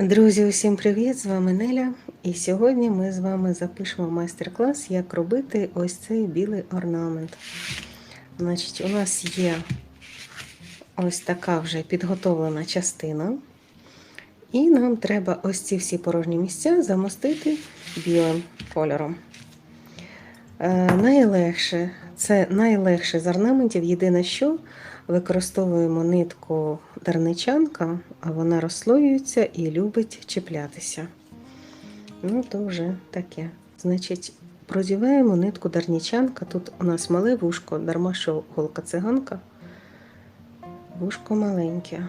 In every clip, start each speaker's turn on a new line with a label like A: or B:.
A: Друзі, усім привіт! З вами Неля. І сьогодні ми з вами запишемо майстер-клас, як робити ось цей білий орнамент. Значить, у нас є ось така вже підготовлена частина. І нам треба ось ці всі порожні місця замостити білим кольором. Е, найлегше, це найлегше з орнаментів. Єдине, що використовуємо нитку дарничанка, а вона розслоюється і любить чіплятися. Ну, то вже таке. Значить, продіваємо нитку дарнічанка. Тут у нас мале вушко, дарма що голка циганка. Вушко маленьке.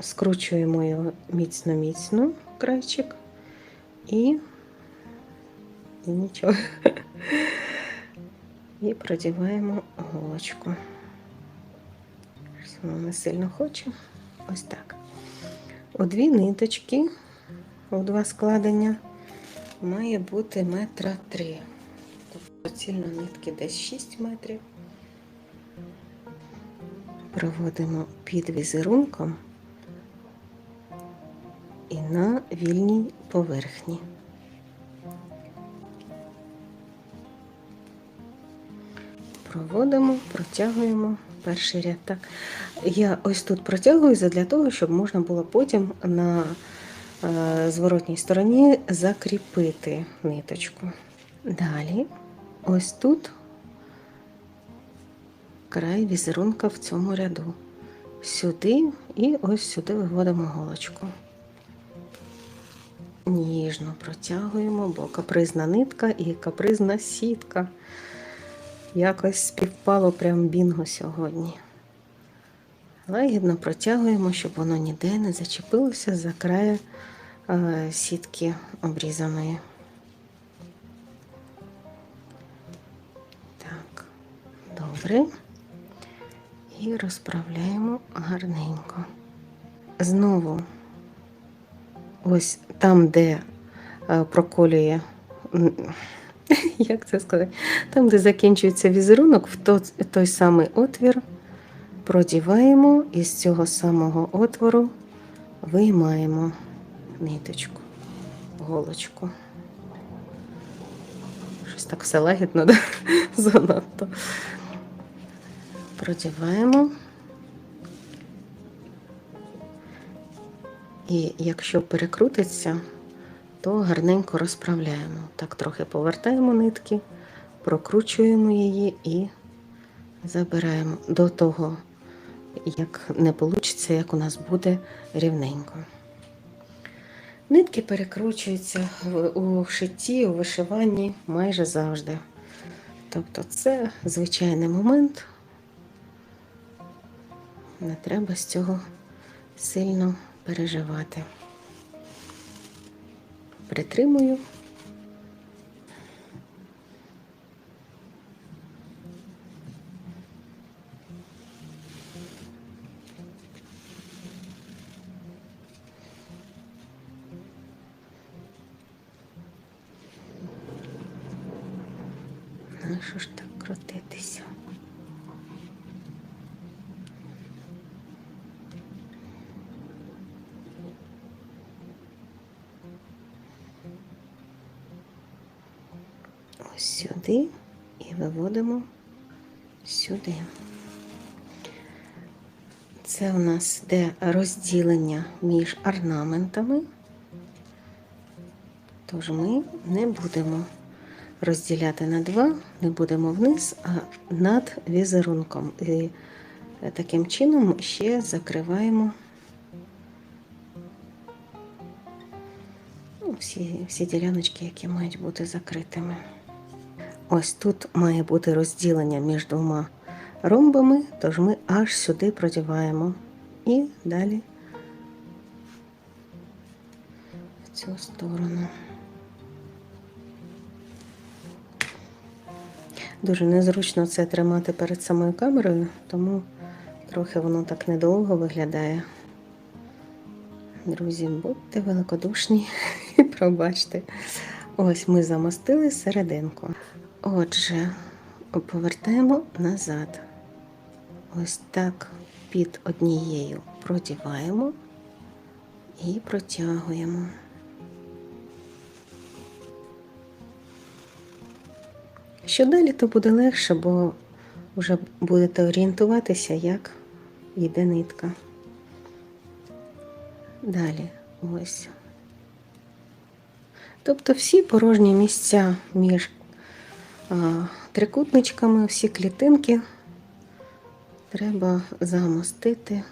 A: Скручуємо його міцно-міцно, крайчик, і, і нічого. І продіваємо голочку. Воно не сильно хоче. Ось так. У дві ниточки, у два складення, має бути метра три. Тобто цільно нитки десь 6 метрів. Проводимо під візерунком і на вільній поверхні. Проводимо, протягуємо перший ряд. Так. Я ось тут протягую для того, щоб можна було потім на е, зворотній стороні закріпити ниточку. Далі, ось тут край візерунка в цьому ряду. Сюди і ось сюди виводимо голочку. Ніжно протягуємо, бо капризна нитка і капризна сітка. Якось співпало прям бінго сьогодні. Лагідно протягуємо, щоб воно ніде не зачепилося за краю е, сітки обрізаної. Так, добре. І розправляємо гарненько. Знову, ось там, де е, проколює як це сказати? Там, де закінчується візерунок, в той, той самий отвір продіваємо і з цього самого отвору виймаємо ниточку, голочку. Щось так все лагідно, да? занадто. Продіваємо. І якщо перекрутиться, то гарненько розправляємо. Так, трохи повертаємо нитки, прокручуємо її і забираємо до того, як не вийде, як у нас буде рівненько. Нитки перекручуються у шитті, у вишиванні майже завжди. Тобто це звичайний момент. Не треба з цього сильно переживати притримую. Що ж так крутитися? ось сюди і виводимо сюди. Це у нас де розділення між орнаментами, тож ми не будемо розділяти на два, не будемо вниз, а над візерунком. І таким чином ще закриваємо ну, всі, всі діляночки, які мають бути закритими. Ось тут має бути розділення між двома ромбами, тож ми аж сюди продіваємо і далі в цю сторону. Дуже незручно це тримати перед самою камерою, тому трохи воно так недовго виглядає. Друзі, будьте великодушні і пробачте. Ось ми замостили серединку. Отже, повертаємо назад. Ось так під однією продіваємо і протягуємо. Що далі, то буде легше, бо вже будете орієнтуватися, як йде нитка. Далі ось. Тобто всі порожні місця між а, трикутничками, всі клітинки треба замостити.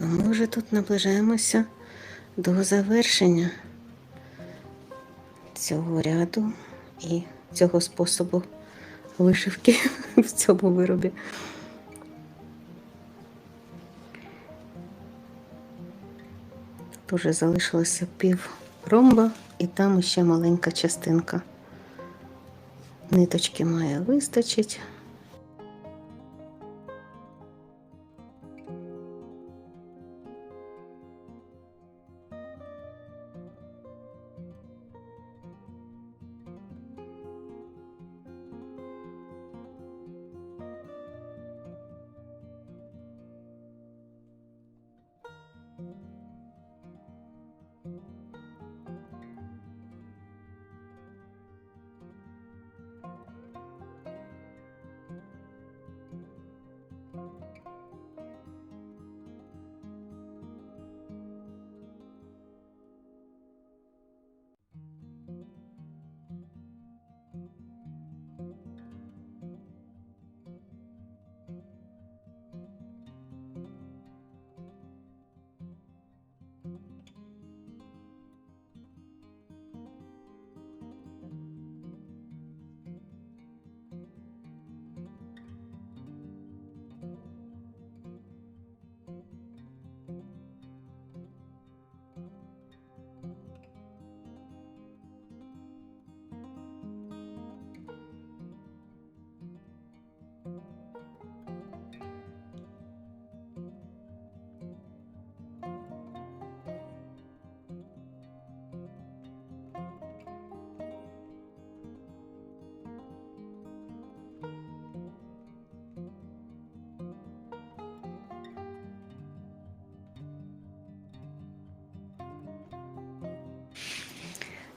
A: Ми вже тут наближаємося до завершення цього ряду і цього способу вишивки в цьому виробі. Тут уже залишилося пів ромба і там ще маленька частинка. Ниточки має вистачить.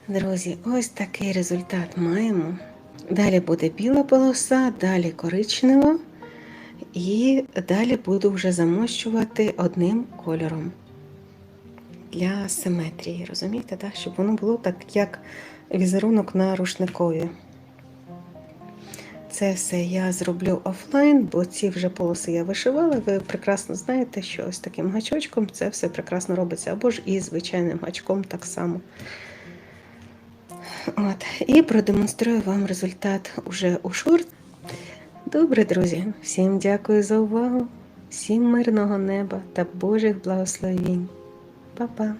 A: Друзі, ось такий результат маємо. Далі буде біла полоса, далі коричнева, і далі буду вже замощувати одним кольором для симетрії. Розумієте, так? щоб воно було так, як візерунок на рушникові. Це все я зроблю офлайн, бо ці вже полоси я вишивала. Ви прекрасно знаєте, що ось таким гачочком це все прекрасно робиться, або ж і звичайним гачком так само. От, І продемонструю вам результат уже у шорт. Добре, друзі, всім дякую за увагу, всім мирного неба та Божих благословінь. Па-па!